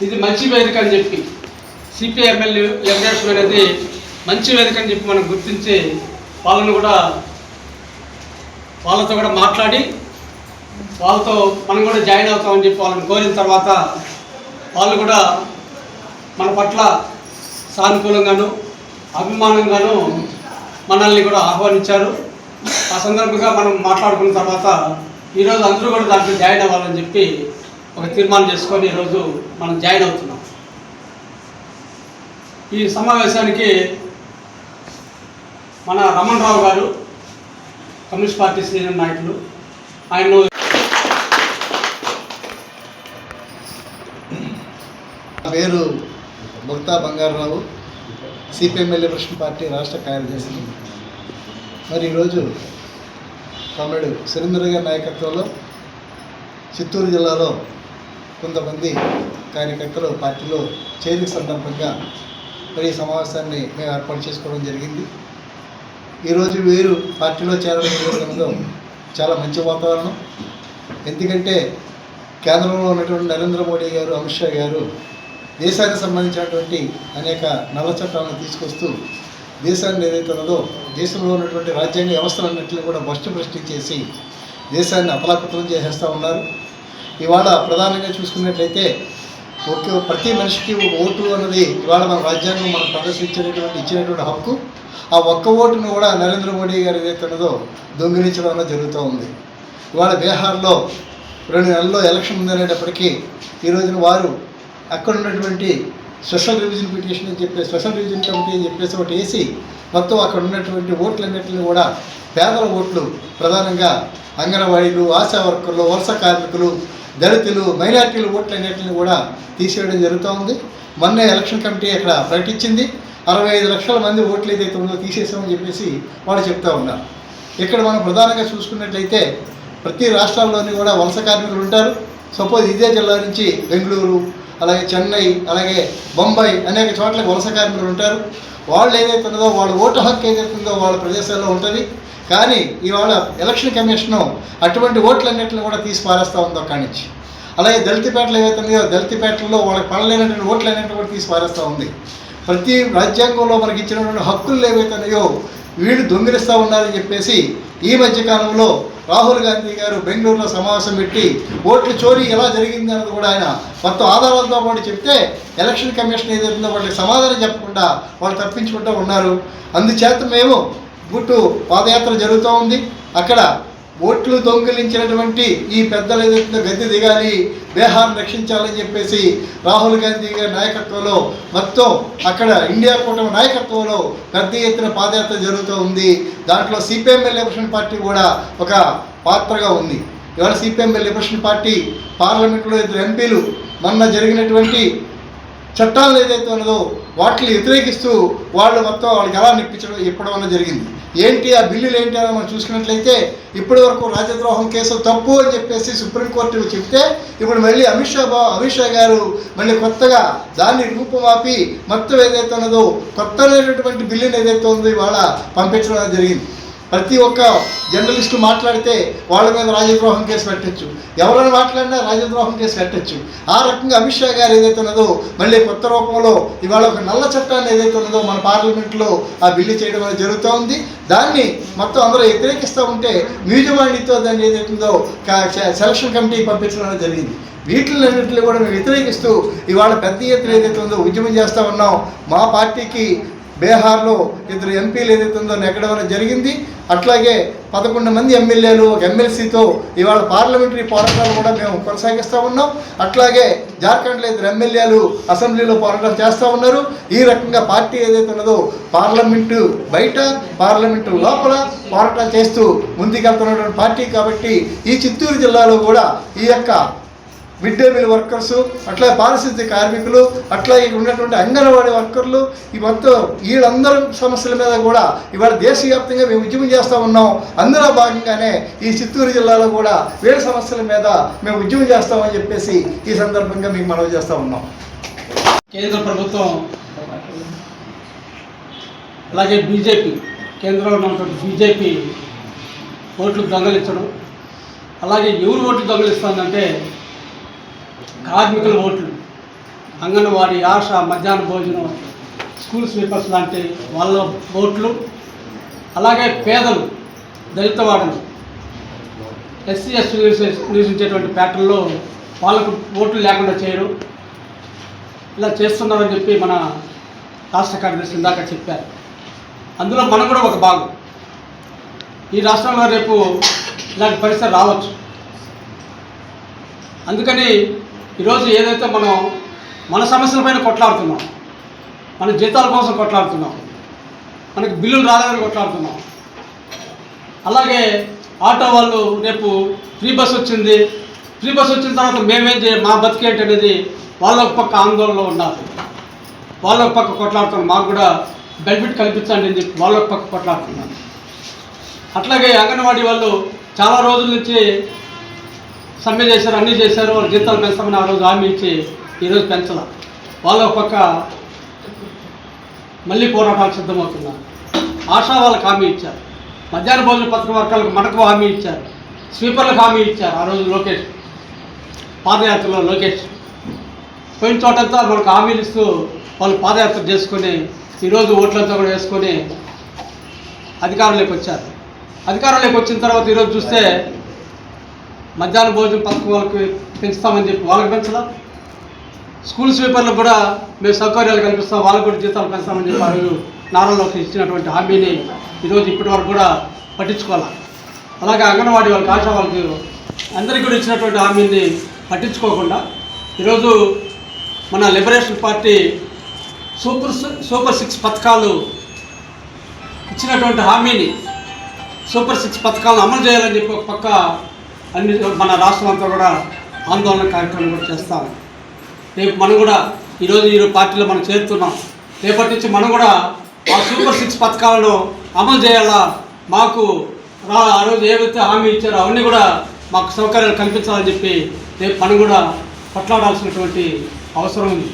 ఇది మంచి వేదిక అని చెప్పి సిపిఎంఎల్ వెంకటేశ్వర అనేది మంచి వేదిక అని చెప్పి మనం గుర్తించి వాళ్ళని కూడా వాళ్ళతో కూడా మాట్లాడి వాళ్ళతో మనం కూడా జాయిన్ అవుతామని చెప్పి వాళ్ళని కోరిన తర్వాత వాళ్ళు కూడా మన పట్ల సానుకూలంగాను అభిమానంగాను మనల్ని కూడా ఆహ్వానించారు. ఆ సందర్భంగా మనం మాట్లాడుకున్న తర్వాత ఈరోజు అందరూ కూడా దాంట్లో జాయిన్ అవ్వాలని చెప్పి ఒక తీర్మానం చేసుకొని ఈరోజు మనం జాయిన్ అవుతున్నాం. ఈ సమావేశానికి మన రమణ్ రావు గారు కమ్యూనిస్ట్ పార్టీ సీనియర్ నాయకులు ఆయన పేరు Bhakta Bangararao CPIML liberation party రాష్ట్ర కార్యదర్శి. మరి ఈరోజు కామ్రేడ్ సురేంద్ర గారి నాయకత్వంలో చిత్తూరు జిల్లాలో కొంతమంది కార్యకర్తలు పార్టీలో చేరిన సందర్భంగా మరి ఈ సమావేశాన్ని మేము ఏర్పాటు చేసుకోవడం జరిగింది. ఈరోజు వీరు పార్టీలో చేరడం చాలా మంచి వాతావరణం. ఎందుకంటే కేంద్రంలో ఉన్నటువంటి నరేంద్ర మోడీ గారు అమిత్ షా గారు దేశానికి సంబంధించినటువంటి అనేక నల్ల చట్టాలను తీసుకొస్తూ దేశాన్ని ఏదైతే ఉన్నదో దేశంలో ఉన్నటువంటి రాజ్యాంగ వ్యవస్థలన్నింటినీ కూడా భ్రష్టు భ్రష్టి చేసి దేశాన్ని అతలాకుతలం చేసేస్తూ ఉన్నారు. ఇవాళ ప్రధానంగా చూసుకున్నట్లయితే ఓకే ప్రతి మనిషికి ఓటు అన్నది ఇవాళ మన రాజ్యాంగం మనం ప్రదర్శించినటువంటి ఇచ్చినటువంటి హక్కు. ఆ ఒక్క ఓటును కూడా నరేంద్ర మోడీ గారు ఏదైతే ఉన్నదో దొంగిలించడం అన్నది జరుగుతూ ఉంది. ఇవాళ బీహార్లో రెండు నెలల్లో ఎలక్షన్ ఉందనేటప్పటికీ ఈ రోజున వారు అక్కడ ఉన్నటువంటి స్పెషల్ రివిజన్ పిటిషన్ అని చెప్పి స్పెషల్ రివిజన్ కమిటీ అని చెప్పేసి ఒకటి వేసి మొత్తం అక్కడ ఉన్నటువంటి ఓట్లన్నింటినీ కూడా పేదల ఓట్లు ప్రధానంగా అంగన్వాడీలు ఆశా వర్కర్లు వలస కార్మికులు దళితులు మైనార్టీల ఓట్లన్నింటినీ కూడా తీసేయడం జరుగుతూ ఉంది మొన్నే ఎలక్షన్ కమిటీ అక్కడ ప్రకటించింది. అరవై ఐదు లక్షల మంది ఓట్లు ఏదైతే ఉందో తీసేసామని చెప్పేసి వాళ్ళు చెప్తా ఉన్నారు. ఇక్కడ మనం ప్రధానంగా చూసుకున్నట్లయితే ప్రతి రాష్ట్రాల్లోని కూడా వలస కార్మికులు ఉంటారు. సపోజ్ ఇదే జిల్లా నుంచి బెంగళూరు అలాగే చెన్నై అలాగే బొంబాయి అనేక చోట్ల వలస కార్మికులు ఉంటారు. వాళ్ళు ఏదైతే ఉన్నదో వాళ్ళ ఓటు హక్కు ఏదైతే ఉందో వాళ్ళ ప్రదేశాల్లో ఉంటుంది. కానీ ఇవాళ ఎలక్షన్ కమిషను అటువంటి ఓట్లన్నింటిని కూడా తీసి పారేస్తూ ఉంది అక్కడి నుంచి. అలాగే దళితపేటలు ఏవైతే ఉన్నాయో దళితపేటల్లో వాళ్ళకి పడలేనటువంటి ఓట్లన్నింటిని కూడా తీసి పారేస్తూ ఉంది. ప్రతి రాజ్యాంగంలో మనకి ఇచ్చినటువంటి హక్కులు ఏవైతే ఉన్నాయో వీళ్ళు దొంగిలిస్తూ ఉన్నారని చెప్పేసి ఈ మధ్యకాలంలో రాహుల్ గాంధీ గారు బెంగళూరులో సమావేశం పెట్టి ఓట్లు చోరీ ఎలా జరిగింది అన్నది కూడా ఆయన మొత్తం ఆధారాలతో పాటు చెప్తే ఎలక్షన్ కమిషన్ ఏదైతుందో వాళ్ళకి సమాధానం చెప్పకుండా వాళ్ళు తప్పించుకుంటూ ఉన్నారు. అందుచేత మేము గుట్టు పాదయాత్ర జరుగుతూ ఉంది. అక్కడ ఓట్లు దొంగిలించినటువంటి ఈ పెద్దలు ఏదైతుందో గద్దె దిగాలి బీహార్ రక్షించాలని చెప్పేసి రాహుల్ గాంధీ గారి నాయకత్వంలో మొత్తం అక్కడ ఇండియా కూటమి నాయకత్వంలో పెద్ద ఎత్తున పాదయాత్ర జరుగుతూ ఉంది. దాంట్లో సిపిఎంఎల్ లిబరేషన్ పార్టీ కూడా ఒక పాత్రగా ఉంది. ఇవాళ సిపిఎంఎల్ లిబరేషన్ పార్టీ పార్లమెంట్లో ఇద్దరు ఎంపీలు మొన్న జరిగినటువంటి చట్టాలు ఏదైతే ఉన్నదో వాటిని వ్యతిరేకిస్తూ వాళ్ళు మొత్తం వాళ్ళకి ఎలా నిప్పించడం ఇప్పడం అన్నది జరిగింది. ఏంటి ఆ బిల్లులు ఏంటి అని మనం చూసుకున్నట్లయితే ఇప్పటి వరకు రాజద్రోహం కేసు తప్పు అని చెప్పేసి సుప్రీంకోర్టు చెప్తే ఇప్పుడు మళ్ళీ అమిత్ షా బా అమిత్ షా గారు మళ్ళీ కొత్తగా దాన్ని రూపుమాపి మొత్తం ఏదైతే ఉన్నదో కొత్తమైనటువంటి బిల్లుని ఏదైతే ఉందో ఇవాళ పంపించడం అనేది జరిగింది. ప్రతి ఒక్క జర్నలిస్టు మాట్లాడితే వాళ్ళ మీద రాజద్రోహం కేసు పెట్టచ్చు. ఎవరైనా మాట్లాడినా రాజద్రోహం కేసు పెట్టచ్చు. ఆ రకంగా అమిత్ షా గారు ఏదైతే ఉన్నదో మళ్ళీ కొత్త రూపంలో ఇవాళ ఒక నల్ల చట్టాన్ని ఏదైతే ఉన్నదో మన పార్లమెంట్లో ఆ బిల్లు చేయడం అనేది జరుగుతూ ఉంది. దాన్ని మొత్తం అందరూ వ్యతిరేకిస్తూ ఉంటే మ్యూజియమాండితో దాన్ని ఏదైతే ఉందో సెలక్షన్ కమిటీ పంపించడం అనేది జరిగింది. వీటిలన్నింటినీ కూడా మేము వ్యతిరేకిస్తూ ఇవాళ పెద్ద ఎత్తున ఏదైతే ఉందో ఉద్యమం చేస్తూ ఉన్నాం. మా పార్టీకి బీహార్లో ఇద్దరు ఎంపీలు ఏదైతే ఉందో నెగ్గడం జరిగింది. అట్లాగే పదకొండు మంది ఎమ్మెల్యేలు ఒక ఎమ్మెల్సీతో ఇవాళ పార్లమెంటరీ పోరాటాలు కూడా మేము కొనసాగిస్తూ ఉన్నాం. అట్లాగే జార్ఖండ్లో ఇద్దరు ఎమ్మెల్యేలు అసెంబ్లీలో పోరాటాలు చేస్తూ ఉన్నారు. ఈ రకంగా పార్టీ ఏదైతే ఉన్నదో పార్లమెంటు బయట పార్లమెంటు లోపల పోరాటాలు చేస్తూ ముందుకెళ్తున్నటువంటి పార్టీ కాబట్టి ఈ చిత్తూరు జిల్లాలో కూడా ఈ యొక్క మిడ్ డే మీల్ వర్కర్స్ అట్లా పారిశుద్ధ్య కార్మికులు అట్లా ఉన్నటువంటి అంగన్వాడీ వర్కర్లు ఈ మొత్తం వీళ్ళందరి సమస్యల మీద కూడా ఇవాళ దేశవ్యాప్తంగా మేము ఉద్యమం చేస్తూ ఉన్నాం. అందులో భాగంగానే ఈ చిత్తూరు జిల్లాలో కూడా వీళ్ళ సమస్యల మీద మేము ఉద్యమం చేస్తామని చెప్పేసి ఈ సందర్భంగా మీకు మనవి చేస్తూ ఉన్నాం. కేంద్ర ప్రభుత్వం అలాగే బీజేపీ కేంద్రంలో ఉన్నటువంటి బీజేపీ ఓట్లు దొంగలించడం అలాగే ఎవరు ఓట్లు దొంగలిస్తుందంటే కార్మికుల ఓట్లు అంగన్వాడీ ఆశ మధ్యాహ్న భోజనం స్కూల్ స్లీపర్స్ లాంటి వాళ్ళ ఓట్లు అలాగే పేదలు దళిత వాడలు ఎస్సీ ఎస్టీ నివసించేటువంటి ప్యాటర్న్లో వాళ్ళకు ఓట్లు లేకుండా చేయడం ఇలా చేస్తున్నారని చెప్పి మన రాష్ట్ర కార్యదర్శి ఇందాక చెప్పారు. అందులో మనం కూడా ఒక భాగం. ఈ రాష్ట్రంలో రేపు ఇలాంటి పరిస్థితి రావచ్చు. అందుకని ఈరోజు ఏదైతే మనం మన సమస్యలపైన కొట్లాడుతున్నాం మన జీతాల కోసం కొట్లాడుతున్నాం మనకి బిల్లులు రాలేదని కొట్లాడుతున్నాం. అలాగే ఆటో వాళ్ళు రేపు ఫ్రీ బస్ వచ్చింది. ఫ్రీ బస్ వచ్చిన తర్వాత మేమేం చేయాలి మా బతికేంటి అనేది వాళ్ళ ఒక పక్క ఆందోళనలో ఉండాలి. వాళ్ళ ఒక పక్క కొట్లాడుతున్నాం. మాకు కూడా బెనిఫిట్ కల్పించండి అని చెప్పి వాళ్ళ ఒక పక్క కొట్లాడుతున్నాం. అట్లాగే అంగన్వాడీ వాళ్ళు చాలా రోజుల నుంచి సమ్మె చేశారు అన్నీ చేశారు వాళ్ళు జీతాలు పెంచామని ఆ రోజు హామీ ఇచ్చి ఈరోజు పెంచాల. వాళ్ళ పక్క మళ్ళీ పోరాటాలు సిద్ధమవుతున్నారు ఆశా వాళ్ళకి హామీ ఇచ్చారు. మధ్యాహ్న భోజన పథకం వర్గాలకు మనకు హామీ ఇచ్చారు. స్వీపర్లకు హామీ ఇచ్చారు ఆ రోజు లోకేష్. పాదయాత్రలో లోకేష్. పోయిన చోటంతా మనకు హామీలు ఇస్తూ వాళ్ళు పాదయాత్ర చేసుకొని ఈరోజు ఓట్లంతా కూడా వేసుకొని అధికారంలోకి వచ్చారు. అధికారంలోకి వచ్చిన తర్వాత ఈరోజు చూస్తే మధ్యాహ్న భోజనం పథకం వాళ్ళకి పెంచుతామని చెప్పి వాళ్ళకి పెంచలా? స్కూల్ స్వీపర్లు కూడా మేము సౌకర్యాలు కల్పిస్తాం వాళ్ళకు కూడా జీతాలు పెంచుతామని చెప్పి ఆ రోజు నారాలోకి ఇచ్చినటువంటి హామీని ఈరోజు ఇప్పటి వరకు కూడా పట్టించుకోవాలి? అలాగే అంగన్వాడీ వాళ్ళకి ఆశా వాళ్ళకి అందరికీ కూడా ఇచ్చినటువంటి హామీని పట్టించుకోకుండా ఈరోజు మన liberation party super super six పథకాలు ఇచ్చినటువంటి హామీని సూపర్ సిక్స్ పథకాలను అమలు చేయాలని చెప్పి ఒక పక్క అన్ని మన రాష్ట్రం అంతా కూడా ఆందోళన కార్యక్రమం కూడా చేస్తాం రేపు మనం కూడా ఈరోజు ఈ పార్టీలో మనం చేరుతున్నాం. రేపటి నుంచి మనం కూడా ఆ సూపర్ సిక్స్ పథకాలను అమలు చేయాలా? మాకు రా ఆ రోజు ఏవైతే హామీ ఇచ్చారో అవన్నీ కూడా మాకు సౌకర్యాలు కల్పించాలని చెప్పి రేపు మనం కూడా కొట్లాడాల్సినటువంటి అవసరం ఉంది.